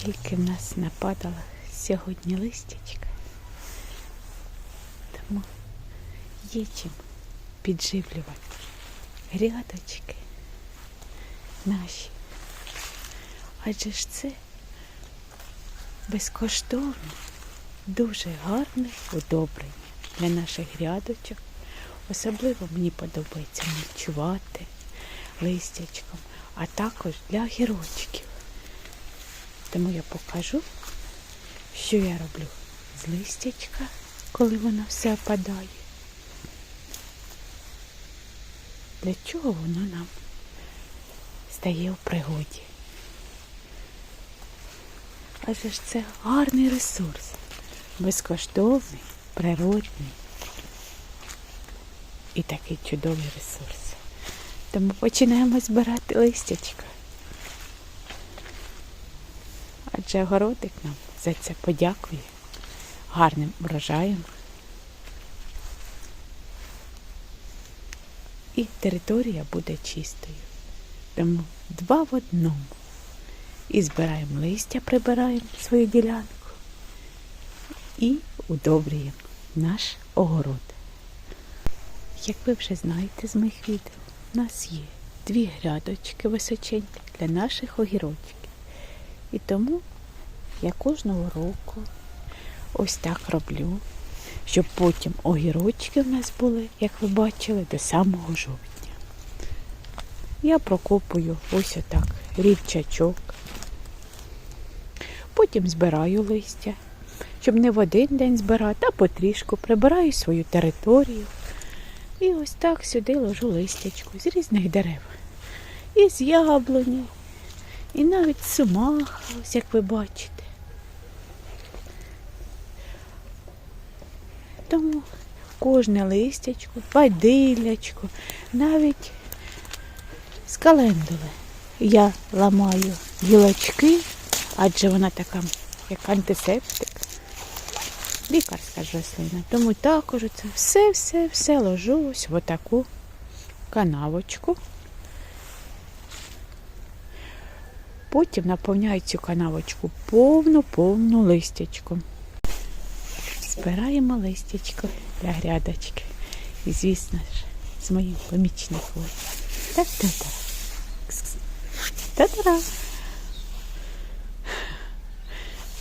скільки в нас нападало сьогодні листячка. Тому є чим підживлювати грядочки наші. Адже ж це безкоштовне, дуже гарне удобрення для наших грядочок. Особливо мені подобається мульчувати листячком, а також для огірочків. Тому я покажу, що я роблю з листячка, коли воно все опадає. Для чого воно нам стає в пригоді? Адже ж це гарний ресурс, безкоштовний, природний і такий чудовий ресурс. Тому починаємо збирати листячка. Адже городик нам за це подякує гарним врожаєм. І територія буде чистою. Тому два в одному. І збираємо листя, прибираємо свою ділянку і удобрюємо наш огород. Як ви вже знаєте з моїх відео, у нас є дві грядочки височенькі для наших огірочків. І тому я кожного року ось так роблю, щоб потім огірочки в нас були, як ви бачили, до самого жовтня. Я прокопую ось отак рівчачок. Потім збираю листя, щоб не в один день збирати, а потрішку прибираю свою територію. І ось так сюди ложу листячку з різних дерев. І з яблуні, і навіть з сумаха, ось як ви бачите. Тому кожне листячко, падилячко, навіть з календули я ламаю гілочки, адже вона така, як антисептик, лікарська ж рослина. Тому також це все-все-все ложу ось в отаку канавочку. Потім наповняю цю канавочку повну-повну листячку. Збираємо листячко для грядочки. І, звісно ж, з моїм помічником. Та-та-та. Та-та-та.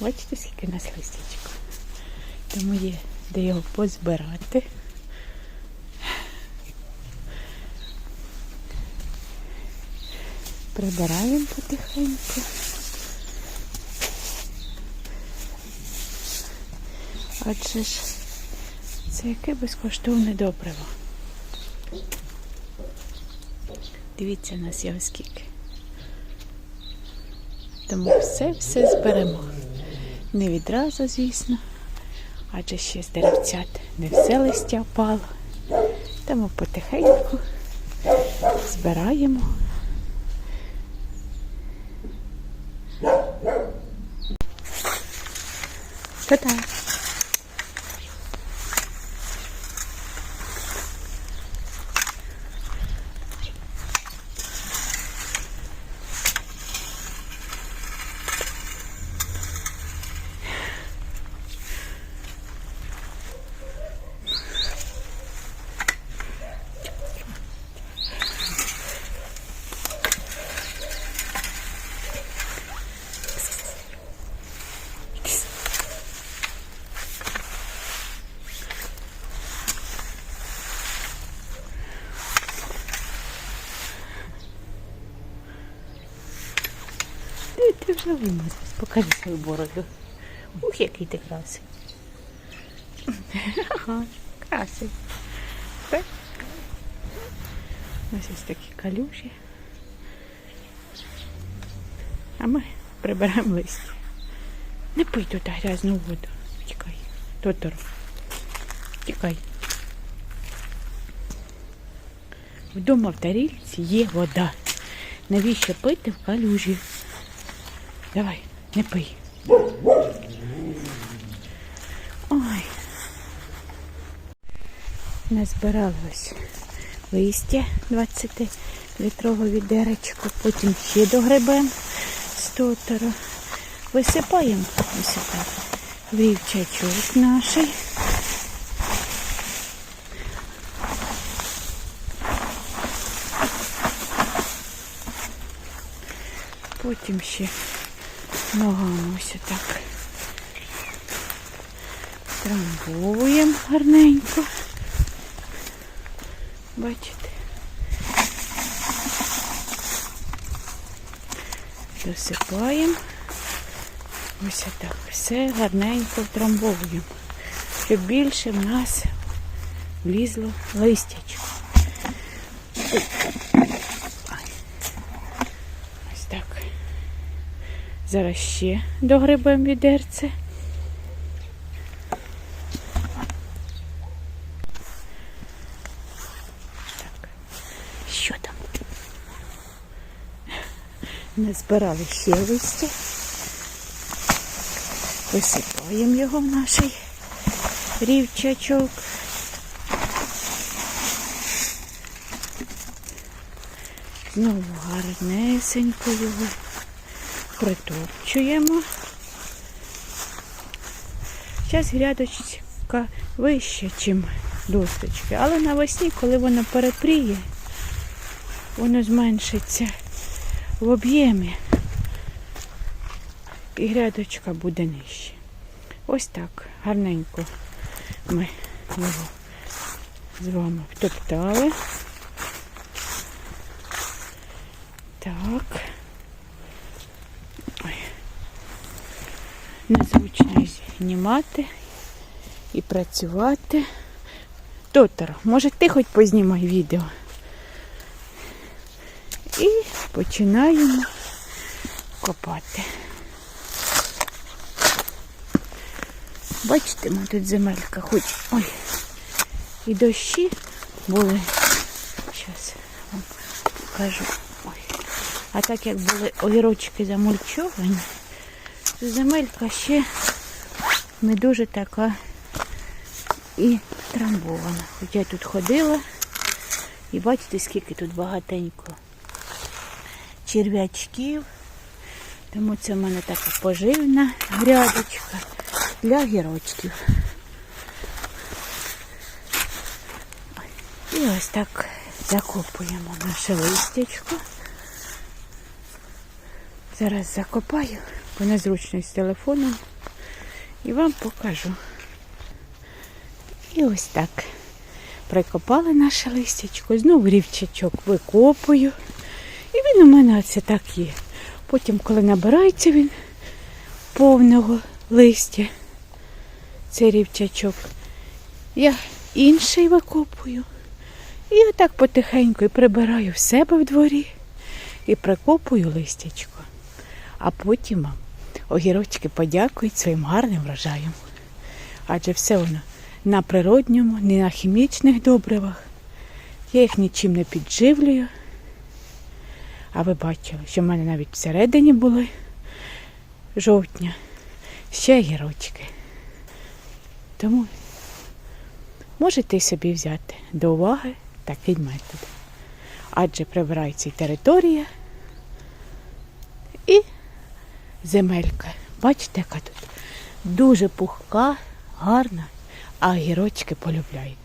Бачите, скільки у нас листячко. Тому є де його позбирати. Прибираємо потихеньку. Адже ж це яке безкоштовне добриво. Дивіться нас його скільки. Тому все-все зберемо. Не відразу, звісно, адже ще з деревцят не все листя впало. Тому потихеньку збираємо. Та-та! Вже вимазався. Покажи свою бороду. Ух, який ти красий. Ага, красий. Так? Ось ось такі калюжі. А ми прибираємо листя. Не пий тут грязну воду. Тікай. Тоторо. Тікай. Вдома в тарілці є вода. Навіщо пити в калюжі? Давай, не пий. Ой. Назбиралось листя 20-літрове відеречко, потім ще догребем з тотору. висипаємо ось так. Вівчачок наш. Потім ще ногами ось так. Трамбовуємо гарненько. Бачите? Досипаємо. Ось так. Все гарненько втрамбовуємо, щоб більше в нас влізло листячко. Ай. Ось так. Зараз ще догребемо відерце. Так. Що там? Не збирали ще листя. Висипаємо його в наш рівчачок. Знову гарнесенько його притопчуємо. Зараз грядочка вища, ніж досточки, але навесні, коли воно перепріє, воно зменшиться в об'ємі і грядочка буде нижче. Ось так гарненько ми його з вами втоптали. Так. Незручно знімати і працювати. Тотар, може ти хоч познімай відео. І починаємо копати. Бачите, ми тут земелька хоч. Ой. І дощі були. Зараз вам покажу. Ой. А так як були огірочки замульчовані, земелька ще не дуже така і трамбована. Хоч я тут ходила і бачите, скільки тут багатенько черв'ячків. Тому це в мене така поживна грядочка для гірочків. І ось так закопуємо наше листячко. Зараз закопаю по незручності з телефоном і вам покажу. І ось так. Прикопали наше листячко, знову рівчачок викопую. І він у мене оце так є. Потім, коли набирається він повного листя, цей рівчачок, я інший викопую. І отак потихеньку і прибираю в себе в дворі і прикопую листячко. А потім вам огірочки подякують своїм гарним врожаєм. Адже все воно на природньому, не на хімічних добривах. Я їх нічим не підживлюю. А ви бачили, що в мене навіть всередині були жовтня ще гірочки. Тому можете собі взяти до уваги такий метод. Адже прибирається і територія і земелька. Бачите, яка тут дуже пухка, гарна, а гірочки полюбляють.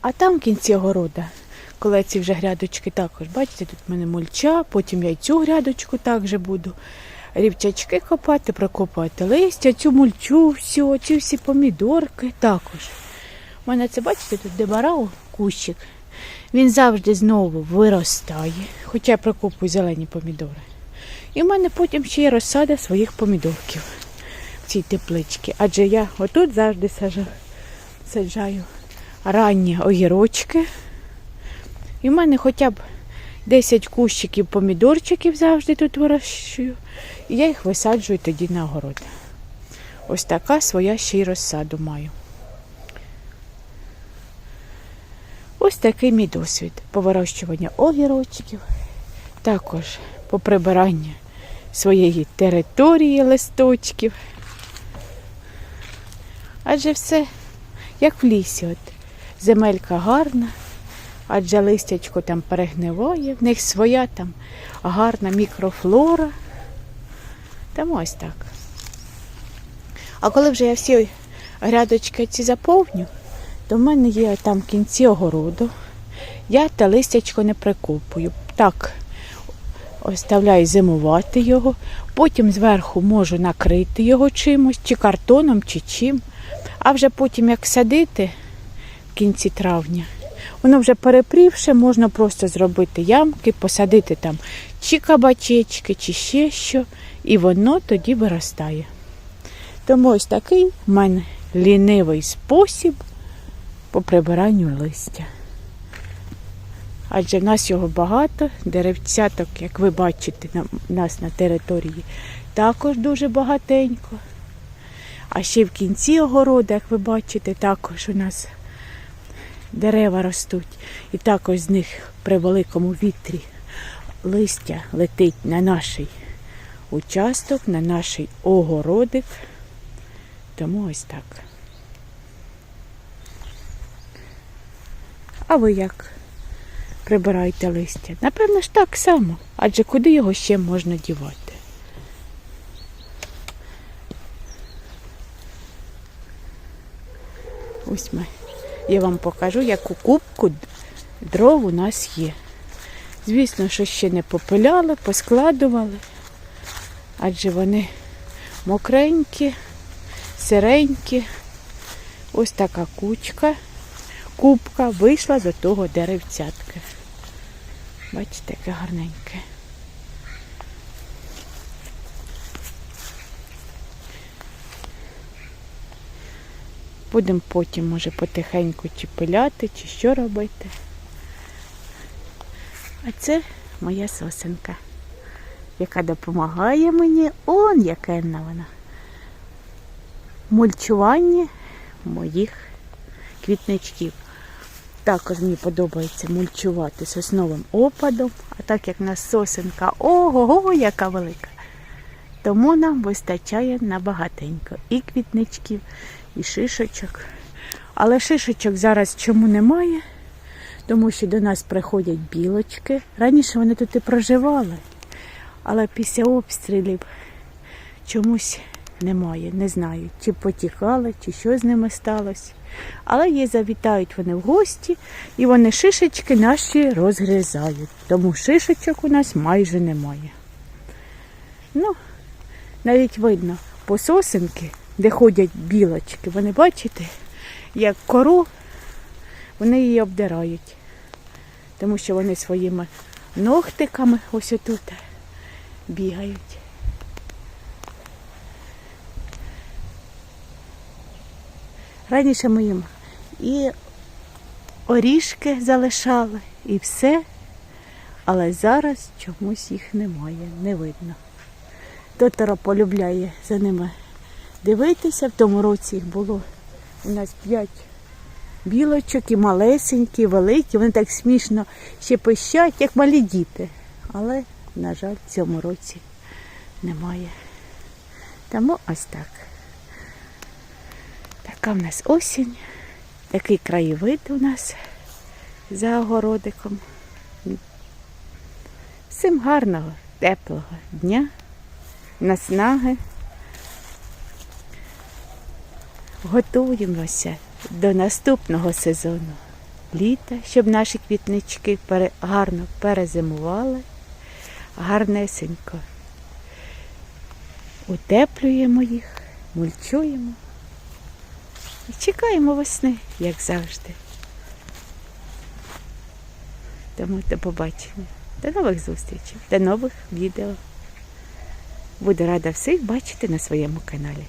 А там в кінці города, коли ці вже грядочки також, бачите, тут в мене мульча, потім я й цю грядочку також буду. Рівчачки копати, прокопати листя, цю мульчу, всю, ці всі помідорки також. У мене це, бачите, тут де барау, кущик. Він завжди знову виростає, хоча я прокопую зелені помідори. І в мене потім ще є розсада своїх помідорків в цій тепличці. Адже я отут завжди саджаю ранні огірочки. І в мене хоча б 10 кущиків помідорчиків завжди тут вирощую. І я їх висаджую тоді на огород. Ось така своя ще й розсаду маю. Ось такий мій досвід по вирощуванню огірочків, також по прибиранню своєї території листочків. Адже все як в лісі. От. Земелька гарна, адже листячко там перегниває, в них своя там гарна мікрофлора. Тому ось так. А коли вже я всі грядочки ці заповню, в мене є там в кінці огороду. Я те листячко не прикопую. Так, оставляю зимувати його, потім зверху можу накрити його чимось, чи картоном, чи чим. А вже потім, як садити в кінці травня, воно вже перепрівше, можна просто зробити ямки, посадити там чи кабачечки, чи ще що, і воно тоді виростає. Тому ось такий в мене лінивий спосіб по прибиранню листя. Адже нас його багато, деревцяток, як ви бачите, на нас на території також дуже багатенько. А ще в кінці огороду, як ви бачите, також у нас дерева ростуть. І також з них при великому вітрі листя летить на наш участок, на наш огородик. Тому ось так. А ви як прибираєте листя? Напевно ж так само, адже куди його ще можна дівати? Ось ми. Я вам покажу, яку кубку дров у нас є. Звісно, що ще не попиляли, поскладували, адже вони мокренькі, сиренькі. Ось така кучка, кубка вийшла з того деревцятка. Бачите, яке гарненьке. Будемо потім, може, потихеньку чи пиляти, чи що робити. А це моя сосенка, яка допомагає мені. Он яка вона. Мульчування моїх квітничків. Також мені подобається мульчувати сосновим опадом, а так як в нас сосенка ого-го, яка велика. Тому нам вистачає набагатенько і квітничків, і шишечок. Але шишечок зараз чому немає? Тому що до нас приходять білочки. Раніше вони тут і проживали, але після обстрілів чомусь немає. Не знаю, чи потікали, чи що з ними сталося. Але є завітають вони в гості, і вони шишечки наші розгризають. Тому шишечок у нас майже немає. Ну, навіть видно по сосенки, де ходять білочки, вони бачите, як кору, вони її обдирають. Тому що вони своїми ногтиками ось отут бігають. Раніше ми їм і оріжки залишали, і все, але зараз чомусь їх немає, не видно. Тотора полюбляє за ними дивитися. В тому році їх було у нас п'ять білочок і малесенькі, і великі. Вони так смішно ще пищать, як малі діти. Але, на жаль, в цьому році немає. Тому ось так. Така в нас осінь, такий краєвид у нас за огородиком. Всім гарного, теплого дня, наснаги. Готуємося до наступного сезону літа, щоб наші квітнички гарно перезимували, гарнесенько. Утеплюємо їх, мульчуємо. І чекаємо весни, як завжди. Тому до побачення. До нових зустрічей, до нових відео. Буду рада всіх бачити на своєму каналі.